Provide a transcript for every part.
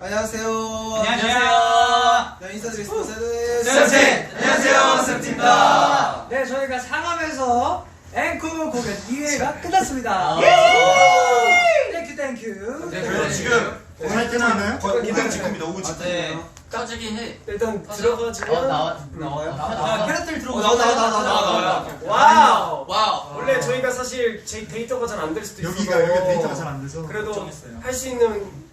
안녕하세요. 안녕하세요. 네, 인사드리겠습니다. 세븐. 세븐틴! 안녕하세요, 세븐틴입니다. 네, 저희가 상암에서 앵콜 공연 2회가 끝났습니다. 땡큐 땡큐. 네, 저희가 지금 오늘 끝나나요? 거의 직후입니다. 오후 직후. 네. 까지긴 해. 일단 맞아. 들어가지면 어, 나와 나와요? 아, 캐럿들 들어오고 나와, 나와, 나와, 나와, 나와, 나와. 나와. 와우. 와우. 원래 저희가 사실 제 데이터가 잘 안 될 수도 있어서 여기가 여기가 데이터가 잘 안 돼서 그래도. 할 수 있는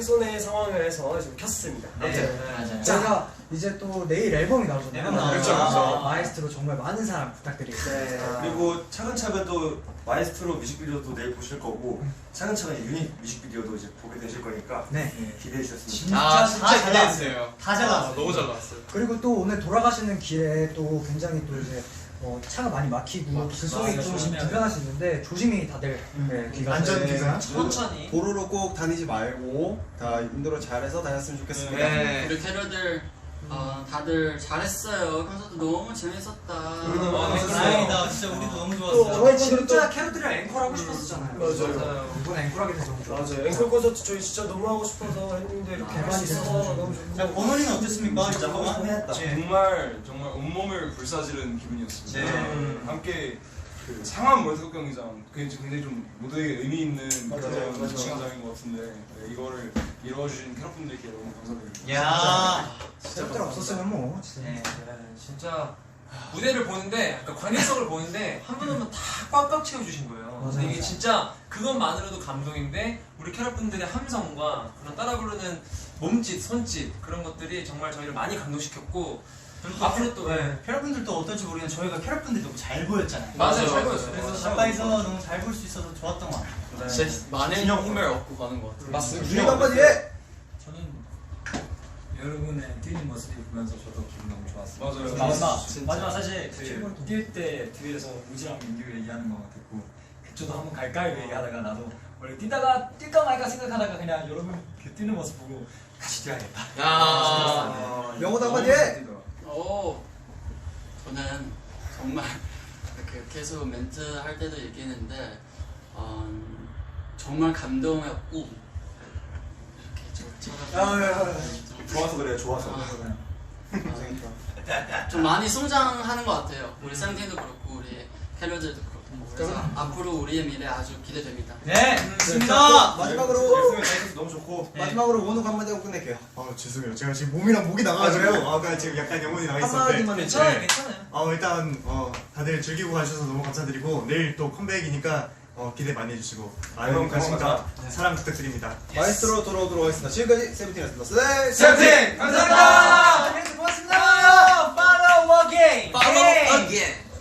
최선의 상황을 해서 지금 켰습니다. 네, 맞아요. 제가 이제 또 내일 앨범이 나오잖아요. 앨범 나와요. 그렇죠, 그렇죠. 마이스트로 정말 많은 사랑 부탁드리겠습니다. 네. 그리고 차근차근 또 마에스트로 뮤직비디오도 내일 보실 거고 차근차근 유닛 뮤직비디오도 이제 보게 되실 거니까 네. 기대해 주셨으면 진짜 아, 진짜 다잘 나왔어요. 다 잘 나왔어요. 너무 잘 나왔어요. 그리고 또 오늘 돌아가시는 길에 또 굉장히 또 이제 어, 차가 많이 막히고. 좀 조심해야 불편할 수 있는데 조심히 다들 네, 귀가 안전 네. 기사. 천천히. 도로로 꼭 다니지 말고 다 인도로 잘해서 다녔으면 좋겠습니다. 네. 우리 캐럴들 어, 다들 잘했어요. 콘서트 너무 재밌었다. 우리도 와, 너무 다행이다. 진짜 우리도 너무 또 좋았어요. 저희 진짜 캐럿들이랑 앵콜 하고 싶었었잖아요. 맞아요. 이번 앵콜 하게 돼서 너무 좋았어요. 맞아요. 앵콜 콘서트 저희 진짜 너무 하고 싶어서 했는데 이렇게 할수 있어서 너무 자, 좋고. 번호리는 어땠습니까? 이제 한번 했다. 정말 정말 온몸을 불사지른 기분이었습니다. 네. 음, 함께 그 상암 월드컵 경기장 굉장히, 굉장히 좀 모두에게 의미 있는 맞아요, 그런 맞아요. 시간장인 것 같은데 네, 이거를 이루어주신 캐럿분들께 너무 감사드립니다. 야. 캐럿들 없었으면 뭐 진짜. 네. 진짜 무대를 보는데 그러니까 관객석을 보는데 한 분 한 분 다 꽉꽉 채워주신 거예요. 맞아요, 근데 이게 맞아요. 진짜 그것만으로도 감동인데 우리 캐럿분들의 함성과 그런 따라 부르는 몸짓, 손짓 그런 것들이 정말 저희를 많이 감동시켰고 앞으로 또 네. 캐럿분들도 어떨지 모르겠는데 저희가 캐럿분들 너무 잘 보였잖아요. 맞아요, 잘 보였어요. 그래서. 가까이서 너무 잘 볼 수 있어서 좋았던 것 같아요. 진짜 많은 힘을 얻고 가는 것 같아요. 맞습니다. 한마디 해! 저는 여러분의 뛰는 모습을 보면서 저도 기분 너무 좋았어요. 맞아요. 마지막 마지막 사실 뛸때 뒤에서 우지랑 민규가 얘기하는 거 듣고 저도 한번 갈까요 얘기하다가 나도 원래 뛰다가 뛸까 말까 생각하다가 그냥 여러분 그 뛰는 모습 보고 같이 뛰어야겠다. 야. 어, 영어도 한마디 해! 오. 저는 정말 이렇게 계속 멘트 할 때도 얘기했는데 어, 정말 감동이었고 이렇게 저 아. 좋아서 그래요 좋아서 고생했다. 좀 많이 성장하는 것 같아요. 우리 쌍팀도 그렇고 우리 캐럿들도 그렇고 그래서 앞으로 우리의 미래 아주 기대됩니다. 네, 자, 좋습니다. 마지막으로 열심히 잘해서 너무 좋고 마지막으로 원욱 한마디 하고 끝낼게요. 아 죄송해요. 제가 지금 몸이랑 목이 나가가지고 아? 아까 지금 약간 영혼이 나가 있었는데. 한마디만 해줘. 괜찮아요, 괜찮아요. 어 일단 어 다들 즐기고 가셔서 너무 감사드리고 내일 또 컴백이니까 어 기대 많이 해주시고 많은 여러분, 관심과 사랑 부탁드립니다. 마이스트로 돌아오도록 하겠습니다. 지금까지 세븐틴이었습니다. 네, 세븐틴 감사합니다.